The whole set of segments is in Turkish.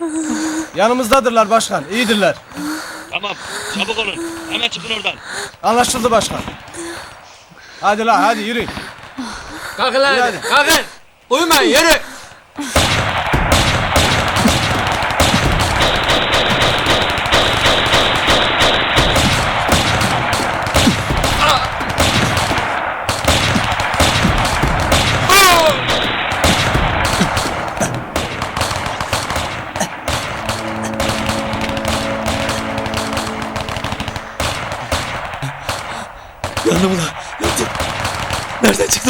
Yanımızdadırlar başkan. iyidirler. Tamam çabuk olun. Hemen çıkın oradan. Anlaşıldı başkan. Hadi la hadi yürü. Kalkın lan hadi. Kalkın. Uyumayın yürü.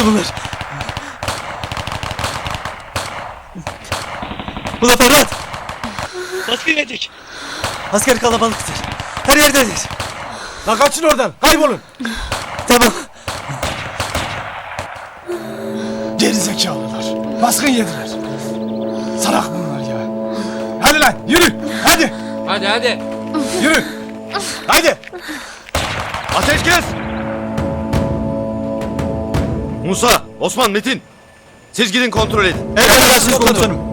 Bunlar? Ulan Ferhat. Baskın yedik. Asker kalabalıktır. Her yerdedir. La kaçın oradan. Kaybolun. Tamam. Geri zekalılar. Baskın yediler. Salak bunlar ya. Hadi lan yürü. Hadi. Hadi hadi. Yürü. Hadi. Ateş kes! Musa, Osman, Metin. Siz gidin kontrol edin. Emredersiniz komutanım.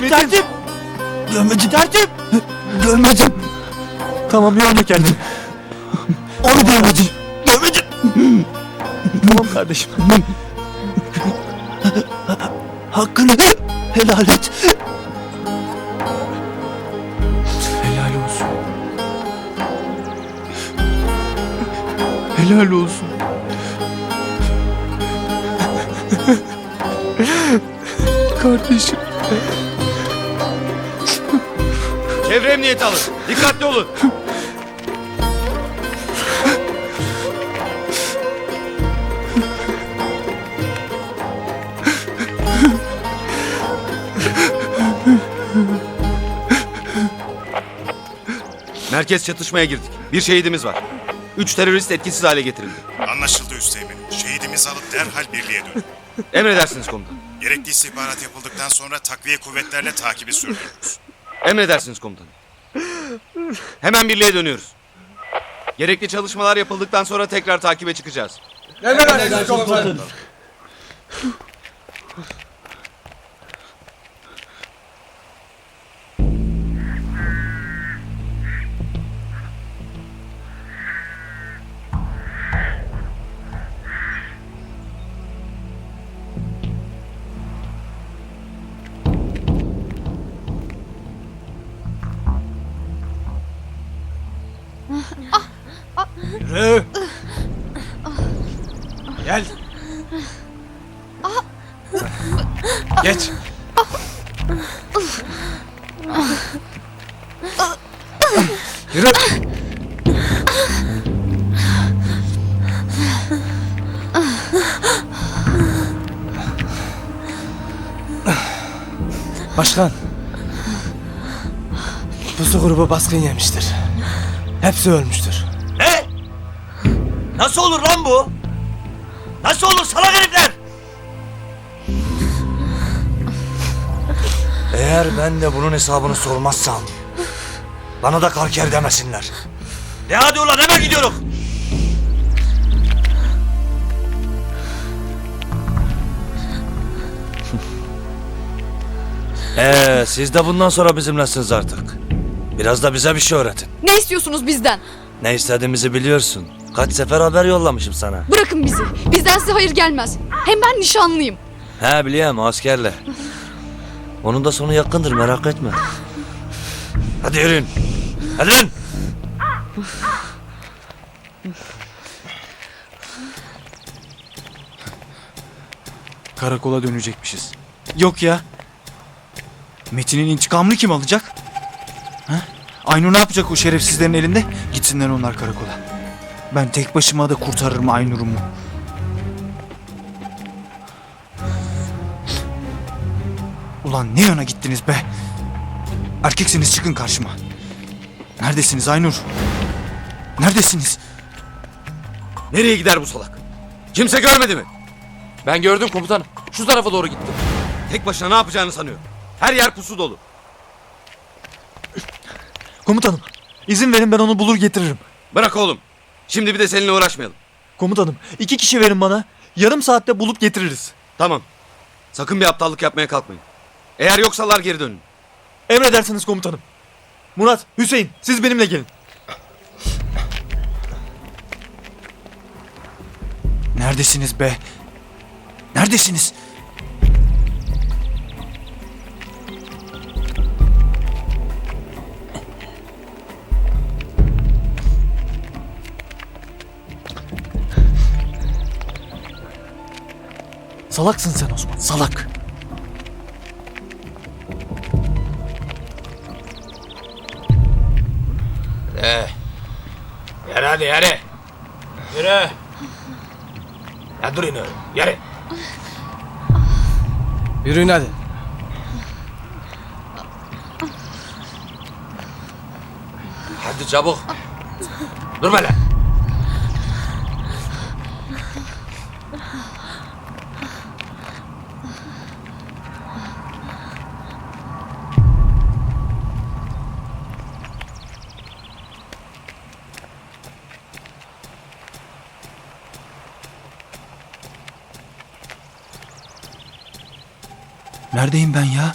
Metin, tertip. Görmeci tertip. Görmedim. Tamam yorma kendini. Onu görmedim. Görmedim. tamam kardeşim. Hakkını helal et. Helal olsun. Helal olsun. Kardeşim. Çevre emniyeti alın. Dikkatli olun. Merkez çatışmaya girdik. Bir şehidimiz var. Üç terörist etkisiz hale getirildi. Anlaşıldı Üsteğmen. Şehidimizi alıp derhal birliğe dön. Emredersiniz komutan. Gerekli istihbarat yapıldıktan sonra takviye kuvvetlerle takibi sürdürürüz. Emredersiniz komutanım. Hemen birliğe dönüyoruz. Gerekli çalışmalar yapıldıktan sonra tekrar takibe çıkacağız. Emredersiniz komutanım. Yürü. Gel. Geç. Yürü. Başkan. Pusu grubu baskın yemiştir. Hepsi ölmüştür. Ne? Nasıl olur lan bu? Nasıl olur salak herifler? Eğer ben de bunun hesabını sormazsam bana da karker demesinler. De hadi ulan hemen gidiyoruz. Ee, siz de bundan sonra bizimlesiniz artık. Biraz da bize bir şey öğretin. Ne istiyorsunuz bizden? Ne istediğimizi biliyorsun. Kaç sefer haber yollamışım sana. Bırakın bizi. Bizden size hayır gelmez. Hem ben nişanlıyım. He biliyorum askerle. Onun da sonu yakındır merak etme. Hadi yürüyün. Hadi lan. Karakola dönecekmişiz. Yok ya. Metin'in intikamını kim alacak? Aynur ne yapacak o şerefsizlerin elinde? Gitsinler onlar karakola. Ben tek başıma da kurtarırım Aynur'umu. Ulan ne yana gittiniz be? Erkeksiniz çıkın karşıma. Neredesiniz Aynur? Neredesiniz? Nereye gider bu salak? Kimse görmedi mi? Ben gördüm komutanım. Şu tarafa doğru gitti. Tek başına ne yapacağını sanıyor. Her yer pusu dolu. Komutanım, izin verin ben onu bulur getiririm. Bırak oğlum. Şimdi bir de seninle uğraşmayalım. Komutanım, iki kişi verin bana. Yarım saatte bulup getiririz. Tamam. Sakın bir aptallık yapmaya kalkmayın. Eğer yoksalar geri dönün. Emredersiniz komutanım. Murat, Hüseyin, siz benimle gelin. Neredesiniz be? Neredesiniz? Salaksın sen Osman, salak. Yürü hadi yürü. Yürü. Ya dur yine. Yürü. Yürüyün hadi. Hadi çabuk. Durma lan. Neredeyim ben ya?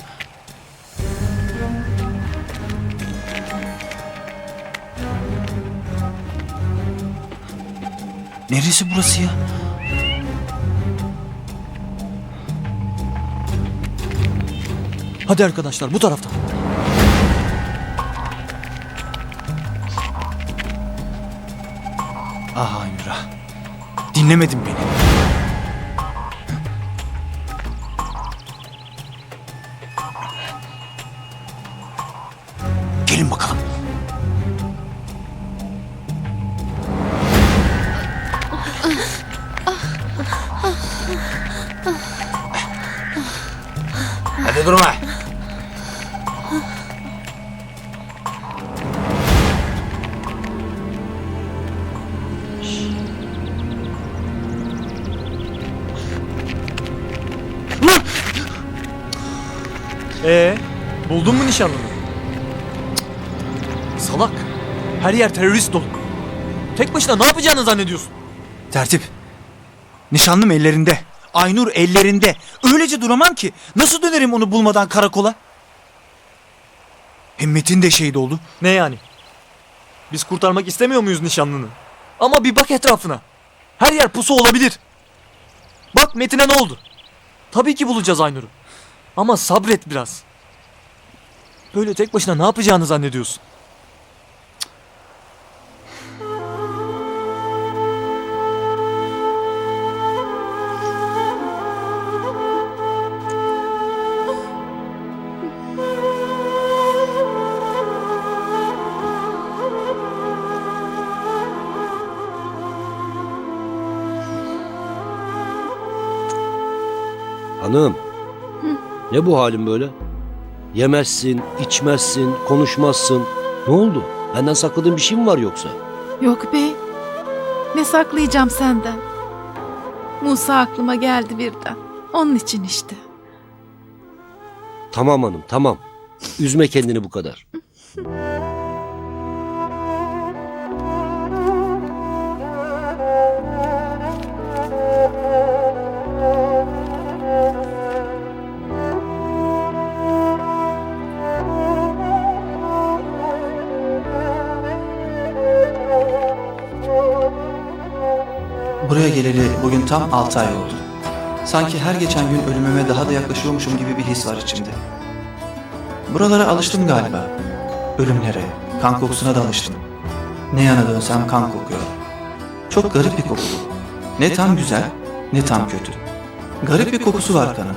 Neresi burası ya? Hadi arkadaşlar bu taraftan. Ah Aynur'a. Dinlemedin beni. Hadi durma. Ee, buldun mu nişanlını? Cık, Salak. Her yer terörist dolu. Tek başına ne yapacağını zannediyorsun? Tertip. Nişanlım ellerinde. Aynur ellerinde. Öylece duramam ki. Nasıl dönerim onu bulmadan karakola? Hem Metin de şehit oldu. Ne yani? Biz kurtarmak istemiyor muyuz nişanlını? Ama bir bak etrafına. Her yer pusu olabilir. Bak Metin'e ne oldu? Tabii ki bulacağız Aynur'u. Ama sabret biraz. Böyle tek başına ne yapacağını zannediyorsun? Hanım. Ne bu halin böyle? Yemezsin, içmezsin, konuşmazsın. Ne oldu? Benden sakladığın bir şey mi var yoksa? Yok bey. Ne saklayacağım senden? Musa aklıma geldi birden. Onun için işte. Tamam hanım, tamam. Üzme kendini bu kadar. bugün tam 6 ay oldu. Sanki her geçen gün ölümüme daha da yaklaşıyormuşum gibi bir his var içimde. Buralara alıştım galiba. Ölümlere, kan kokusuna da alıştım. Ne yana dönsem kan kokuyor. Çok garip bir koku. Ne tam güzel, ne tam kötü. Garip bir kokusu var kanın.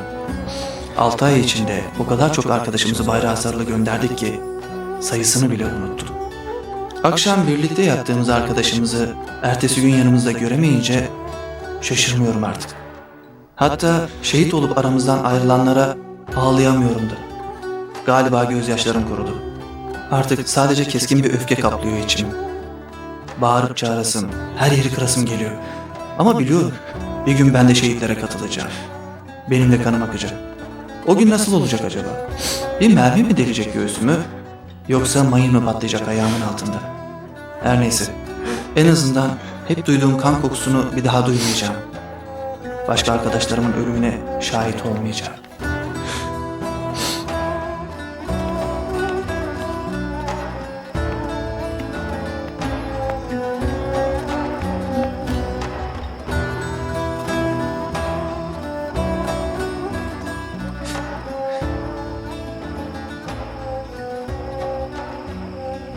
6 ay içinde o kadar çok arkadaşımızı bayrağı sarılı gönderdik ki sayısını bile unuttum. Akşam birlikte yattığımız arkadaşımızı ertesi gün yanımızda göremeyince şaşırmıyorum artık. Hatta şehit olup aramızdan ayrılanlara ağlayamıyorum da. Galiba gözyaşlarım kurudu. Artık sadece keskin bir öfke kaplıyor içimi. Bağırıp çağırasım, her yeri kırasım geliyor. Ama biliyorum, bir gün ben de şehitlere katılacağım. Benim de kanım akacak. O gün nasıl olacak acaba? Bir mermi mi delecek göğsümü, yoksa mayın mı patlayacak ayağımın altında? Her neyse, en azından hep duyduğum kan kokusunu bir daha duymayacağım. Başka arkadaşlarımın ölümüne şahit olmayacağım.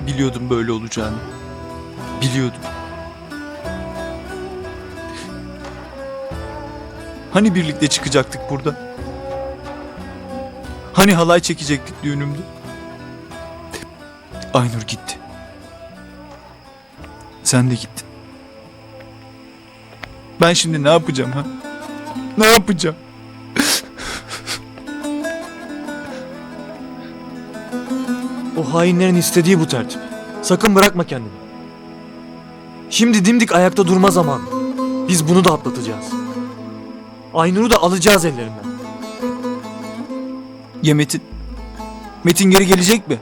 Biliyordum böyle olacağını. Biliyordum. Hani birlikte çıkacaktık burada? Hani halay çekecektik düğünümde? Aynur gitti. Sen de gittin. Ben şimdi ne yapacağım ha? Ne yapacağım? O hainlerin istediği bu tertip. Sakın bırakma kendini. Şimdi dimdik ayakta durma zamanı. Biz bunu da atlatacağız. Aynur'u da alacağız ellerinden. Ya Metin? Metin geri gelecek mi?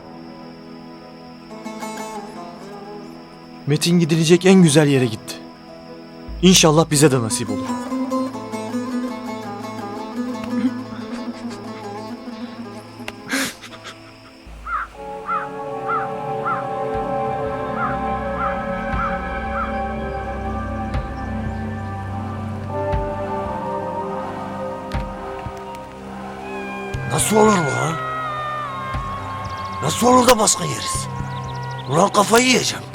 Metin gidilecek en güzel yere gitti. İnşallah bize de nasip olur. Nasıl olur da baskın yeriz? Ulan kafayı yiyeceğim.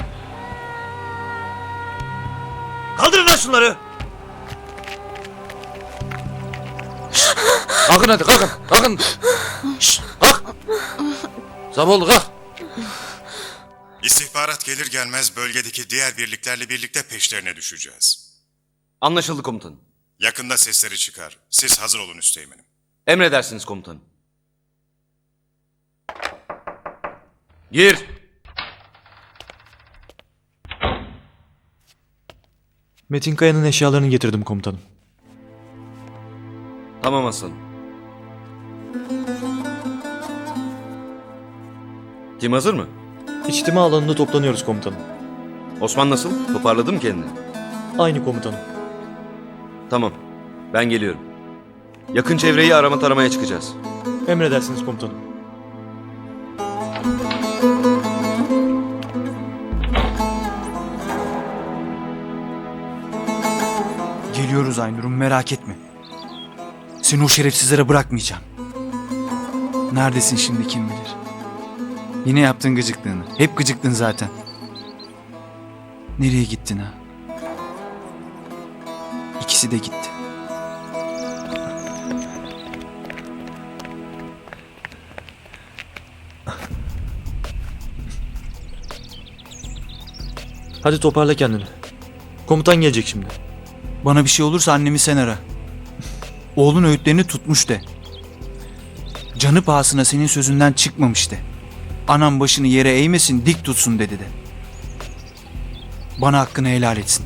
Kaldırın lan şunları. Kalkın hadi kalkın. Kalkın. Şşt, kalk. Sabah oldu kalk. İstihbarat gelir gelmez bölgedeki diğer birliklerle birlikte peşlerine düşeceğiz. Anlaşıldı komutanım. Yakında sesleri çıkar. Siz hazır olun üsteğmenim. Emredersiniz komutanım. Gir. Metin Kaya'nın eşyalarını getirdim komutanım. Tamam aslanım. Tim hazır mı? İçtima alanında toplanıyoruz komutanım. Osman nasıl? Toparladı mı kendini? Aynı komutanım. Tamam. Ben geliyorum. Yakın çevreyi arama taramaya çıkacağız. Emredersiniz komutanım. Geliyoruz Aynur'um merak etme. Seni o şerefsizlere bırakmayacağım. Neredesin şimdi kim bilir. Yine yaptın gıcıklığını. Hep gıcıktın zaten. Nereye gittin ha? İkisi de gitti. Hadi toparla kendini. Komutan gelecek şimdi. Bana bir şey olursa annemi sen ara. Oğlun öğütlerini tutmuş de. Canı pahasına senin sözünden çıkmamış de. Anam başını yere eğmesin dik tutsun dedi de. Bana hakkını helal etsin.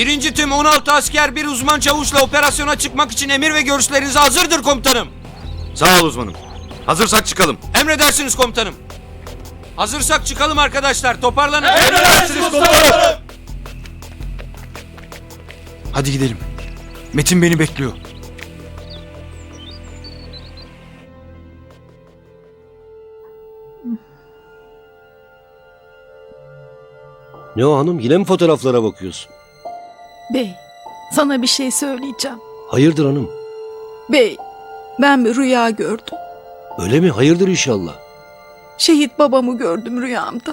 Birinci tüm 16 asker bir uzman çavuşla operasyona çıkmak için emir ve görüşleriniz hazırdır komutanım. Sağ ol uzmanım. Hazırsak çıkalım. Emredersiniz komutanım. Hazırsak çıkalım arkadaşlar toparlanın. Hadi gidelim. Metin beni bekliyor. Ne o hanım yine mi fotoğraflara bakıyorsun? Bey, sana bir şey söyleyeceğim. Hayırdır hanım? Bey, ben bir rüya gördüm. Öyle mi? Hayırdır inşallah. Şehit babamı gördüm rüyamda.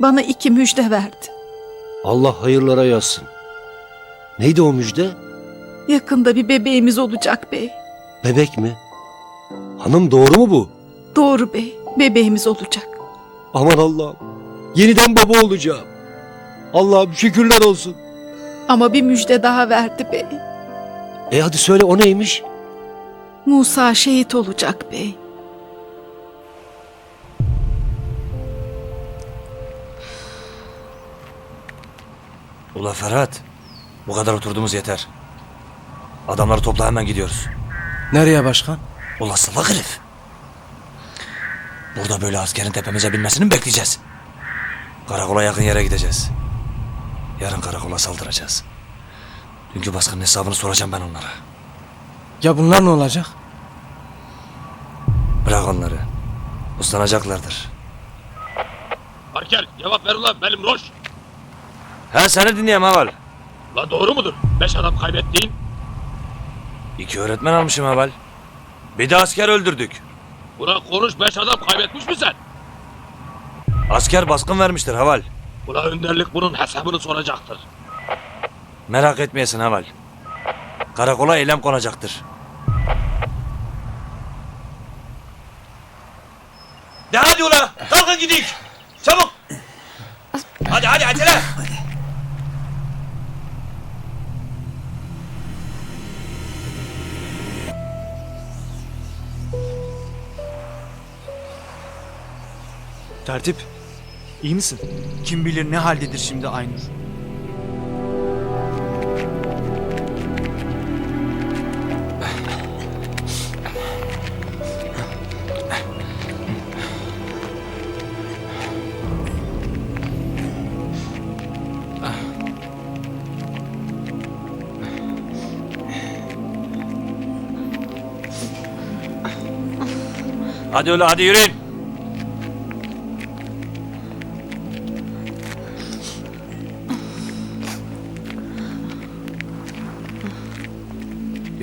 Bana iki müjde verdi. Allah hayırlara yazsın. Neydi o müjde? Yakında bir bebeğimiz olacak bey. Bebek mi? Hanım doğru mu bu? Doğru bey, bebeğimiz olacak. Aman Allah'ım. Yeniden baba olacağım. Allah'ım şükürler olsun. Ama bir müjde daha verdi bey. E hadi söyle o neymiş? Musa şehit olacak bey. Ula Ferhat. Bu kadar oturduğumuz yeter. Adamları topla hemen gidiyoruz. Nereye başkan? Ula salak herif. Burada böyle askerin tepemize binmesini mi bekleyeceğiz? Karakola yakın yere gideceğiz. Yarın karakola saldıracağız. Dünkü baskının hesabını soracağım ben onlara. Ya bunlar ne olacak? Bırak onları. Uslanacaklardır. Arkel cevap ver ulan benim Roş. He seni dinleyeyim Haval. La doğru mudur? Beş adam kaybettiğin. İki öğretmen almışım Haval. Bir de asker öldürdük. Buna konuş beş adam kaybetmiş mi sen? Asker baskın vermiştir Haval. Buna önderlik bunun hesabını soracaktır. Merak etmeyesin Haval. Karakola eylem konacaktır. De hadi ula! Kalkın gidik! Çabuk! Hadi hadi acele! Tertip. İyi misin? Kim bilir ne haldedir şimdi Aynur. Hadi ula hadi yürüyün!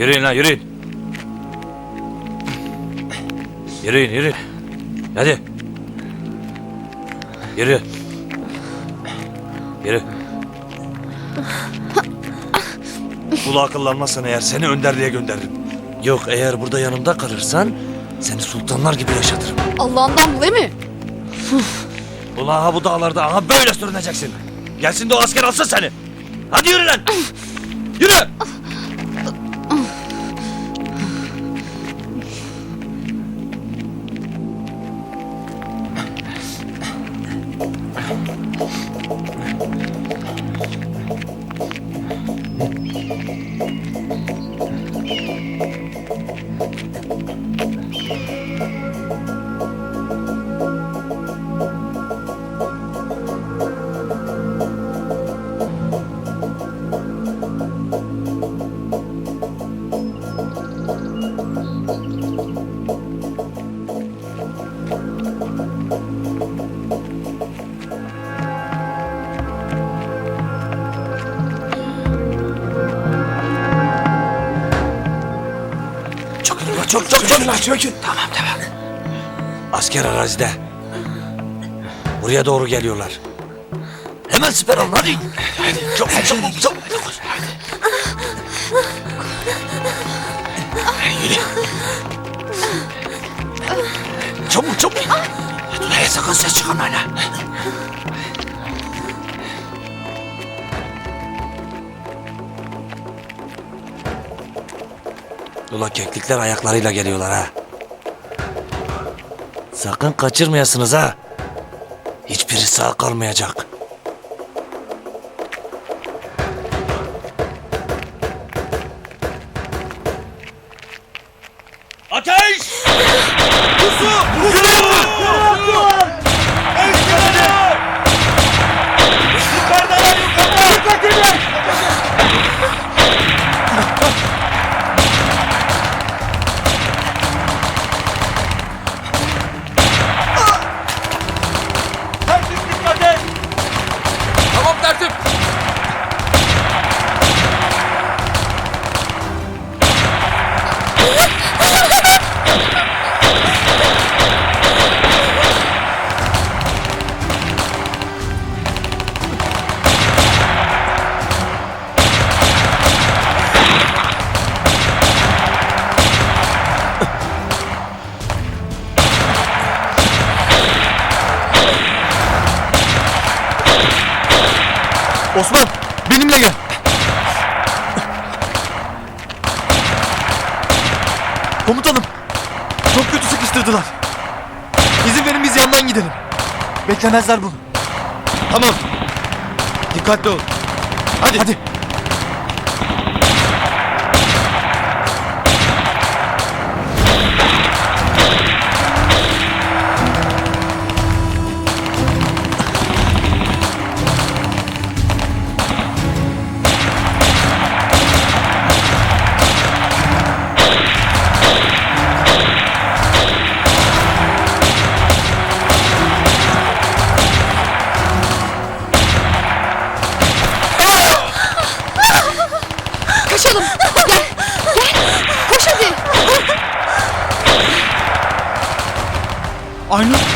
Yürüyün lan yürüyün. Yürüyün yürüyün. Hadi. Yürü. Yürü. Ulu akıllanmazsan eğer seni önderliğe gönderirim. Yok eğer burada yanımda kalırsan seni sultanlar gibi yaşatırım. Allah'ından bu değil mi? Ulan ha bu dağlarda aha böyle sürüneceksin. Gelsin de o asker alsın seni. Hadi yürü lan. Yürü. Çökün lan çökün. Tamam tamam. Asker arazide. Buraya doğru geliyorlar. Hemen siper alın hadi. Hadi. Çok çok çok. Yürü. Çabuk çabuk. Tuna'ya sakın ses çıkarma hala. Ula keklikler ayaklarıyla geliyorlar ha. Sakın kaçırmayasınız ha. Hiçbiri sağ kalmayacak. Beklemezler bunu. Tamam. Dikkatli ol. Hadi. Hadi. Aynur